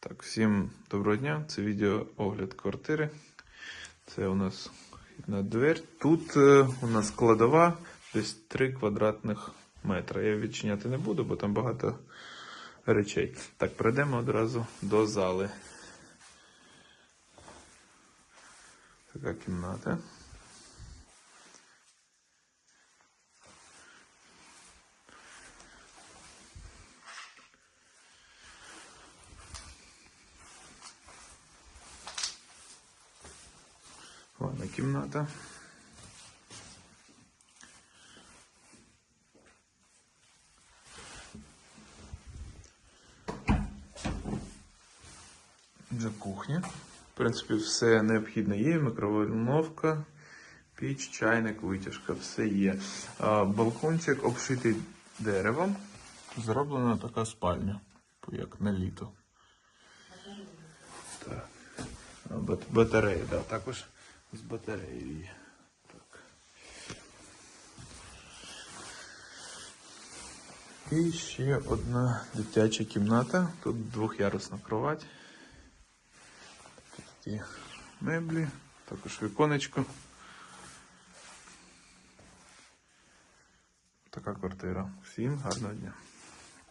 Так, всім доброго дня. Це відео огляд квартири. Це у нас вхідна двері. Тут е, у нас складова десь 3 квадратних метра. Я відчиняти не буду, бо там багато речей. Так, пройдемо одразу до зали. Така кімната. Ванна кімната. Вже кухня. В принципі, все необхідне є. Мікроволновка, піч, чайник, витяжка, все є. Балкончик обшитий деревом. Зроблена така спальня, як на літо. Так. Батареї, да, також з батареєю. Так. І ще одна дитяча кімната. Тут двох'ярусна кровать. Такі меблі, також віконечко. Така квартира. Всім гарного дня.